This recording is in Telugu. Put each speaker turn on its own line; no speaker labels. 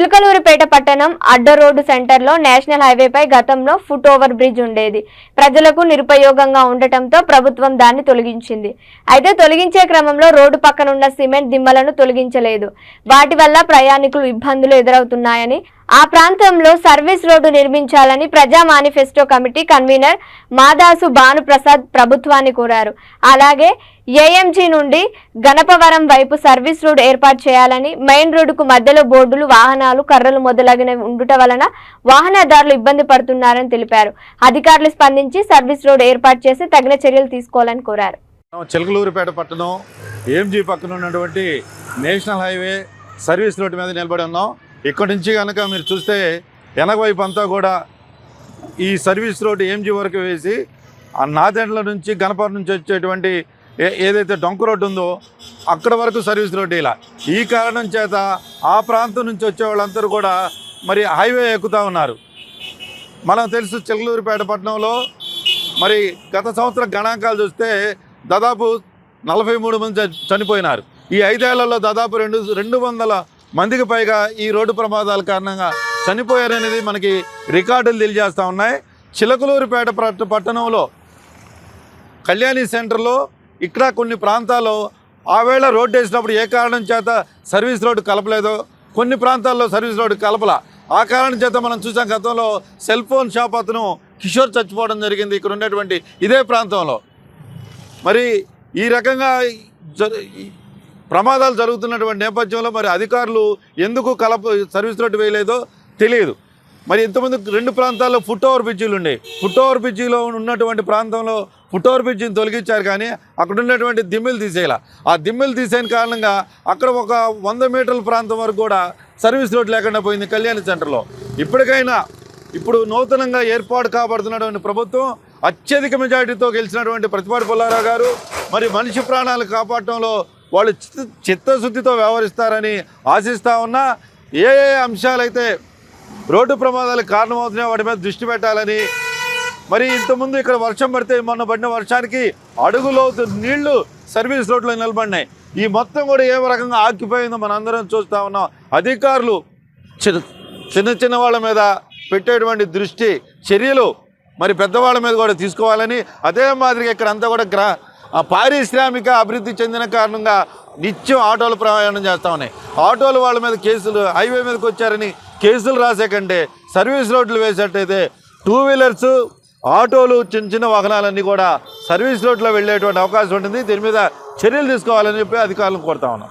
చిలకలూరిపేట పట్టణం అడ్డ రోడ్డు సెంటర్లో నేషనల్ హైవేపై గతంలో ఫుట్ ఓవర్ బ్రిడ్జ్ ఉండేది. ప్రజలకు నిరుపయోగంగా ఉండటంతో ప్రభుత్వం దాన్ని తొలగించింది. అయితే తొలగించే క్రమంలో రోడ్డు పక్కనున్న సిమెంట్ దిమ్మలను తొలగించలేదు. వాటి వల్ల ప్రయాణికులు ఇబ్బందులు ఎదురవుతున్నాయని ఆ ప్రాంతంలో సర్వీస్ రోడ్డు నిర్మించాలని ప్రజా manifesto committee convener Madasu Bhanuprasad ప్రభుత్వాన్ని కోరారు. అలాగే ఏఎంజీ నుండి గణపవరం వైపు సర్వీస్ రోడ్ ఏర్పాటు చేయాలని మెయిన్ రోడ్డుకు మధ్యలో బోర్డులు వాహనాలు కర్రలు మొదలగినవి ఉండుట వలన వాహనదారులు ఇబ్బంది పడుతున్నారని తెలిపారు. అధికారులు స్పందించి సర్వీస్ రోడ్ ఏర్పాటు చేసి తగిన చర్యలు తీసుకోవాలని కోరారు.
చిలకలూరిపేట పట్టణం ఏఎంజీ పక్కన ఉన్నటువంటి నేషనల్ హైవే సర్వీస్ రోడ్డు మీద నిలబడి ఉన్నాం. ఇక్కడి నుంచి కనుక మీరు చూస్తే వెనక వైపు అంతా కూడా ఈ సర్వీస్ రోడ్డు ఏంజీ వరకు వేసి ఆ నాదెండ్ల నుంచి గణపవరం నుంచి వచ్చేటువంటి ఏ- ఏదైతే డొంక రోడ్డు ఉందో అక్కడ వరకు సర్వీస్ రోడ్డు ఇలా. ఈ కారణం చేత ఆ ప్రాంతం నుంచి వచ్చే వాళ్ళందరూ కూడా మరి హైవే ఎక్కుతూ ఉన్నారు. మనం తెలుసు చిలకలూరిపేట పట్టణంలో మరి గత సంవత్సరం గణాంకాలు చూస్తే దాదాపు నలభై మూడు మంది చనిపోయినారు. ఈ ఐదేళ్ళలో దాదాపు రెండు రెండు వందల మందికి పైగా ఈ రోడ్డు ప్రమాదాల కారణంగా చనిపోయారనేది మనకి రికార్డులు తెలియజేస్తూ ఉన్నాయి. చిలకలూరిపేట పట్ట- పట్టణంలో కళ్యాణి సెంటర్లో ఇక్కడ కొన్ని ప్రాంతాల్లో ఆవేళ రోడ్డు వేసినప్పుడు ఏ కారణం చేత సర్వీస్ రోడ్డు కలపలేదో? కొన్ని ప్రాంతాల్లో సర్వీస్ రోడ్డు కలపల. ఆ కారణం చేత మనం చూసాం గతంలో సెల్ ఫోన్ షాప్ అతను కిషోర్ చచ్చిపోవడం జరిగింది. ఇక్కడ ఉండేటువంటి ఇదే ప్రాంతంలో. మరి ఈ రకంగా జ- ప్రమాదాలు జరుగుతున్నటువంటి నేపథ్యంలో మరి అధికారులు ఎందుకు కలప సర్వీస్ రోడ్డు వేయలేదో తెలియదు. మరి ఇంతమంది రెండు ప్రాంతాల్లో ఫుట్ ఓవర్ బ్రిడ్జీలు ఉన్నాయి ఫుట్ ఓవర్ బ్రిడ్జిలో ఉన్నటువంటి ప్రాంతంలో ఫుట్ ఓవర్ బ్రిడ్జిని తొలగించారు కానీ అక్కడ ఉన్నటువంటి దిమ్మెలు తీసేయాల. ఆ దిమ్మెలు తీసేయని కారణంగా అక్కడ ఒక వంద మీటర్ల ప్రాంతం వరకు కూడా సర్వీస్ రోడ్ లేకుండా పోయింది కళ్యాణి సెంటర్లో. ఇప్పటికైనా ఇప్పుడు నూతనంగా ఏర్పాటు కాబడుతున్నటువంటి ప్రభుత్వం అత్యధిక మెజారిటీతో గెలిచినటువంటి ప్రతిపాటి పుల్లారావు గారు మరి మనిషి ప్రాణాలు కాపాడటంలో వాళ్ళు చిత్త చిత్తశుద్ధితో వ్యవహరిస్తారని ఆశిస్తా ఉన్నా ఏ ఏ అంశాలైతే రోడ్డు ప్రమాదాలకు కారణమవుతున్నాయో వాటి మీద దృష్టి పెట్టాలని మరి ఇంతకుముందు ఇక్కడ వర్షం పడితే మొన్న పడిన వర్షానికి అడుగులోతు నీళ్ళు సర్వీస్ రోడ్లో నిలబడినాయి. ఈ మొత్తం కూడా ఏ రకంగా ఆక్యుపోయిందో మనం అందరం చూస్తూ ఉన్నాం. అధికారులు చిన్న చిన్న చిన్న వాళ్ళ మీద పెట్టేటువంటి దృష్టి చర్యలు మరి పెద్దవాళ్ళ మీద కూడా తీసుకోవాలని అదే మాదిరిగా ఇక్కడ అంతా కూడా గ్రా పారిశ్రామిక అభివృద్ధి చెందిన కారణంగా నిత్యం ఆటోలు ప్రయాణం చేస్తూ ఉన్నాయి. ఆటోలు వాళ్ళ మీద కేసులు హైవే మీదకి వచ్చారని కేసులు రాసే కంటే సర్వీస్ రోడ్లు వేసేటైతే టూ వీలర్స్ ఆటోలు చిన్న చిన్న వాహనాలన్నీ కూడా సర్వీస్ రోడ్లో వెళ్ళేటువంటి అవకాశం ఉంటుంది. దీని మీద చర్యలు తీసుకోవాలని చెప్పి అధికారులను కోరుతా ఉన్నాం.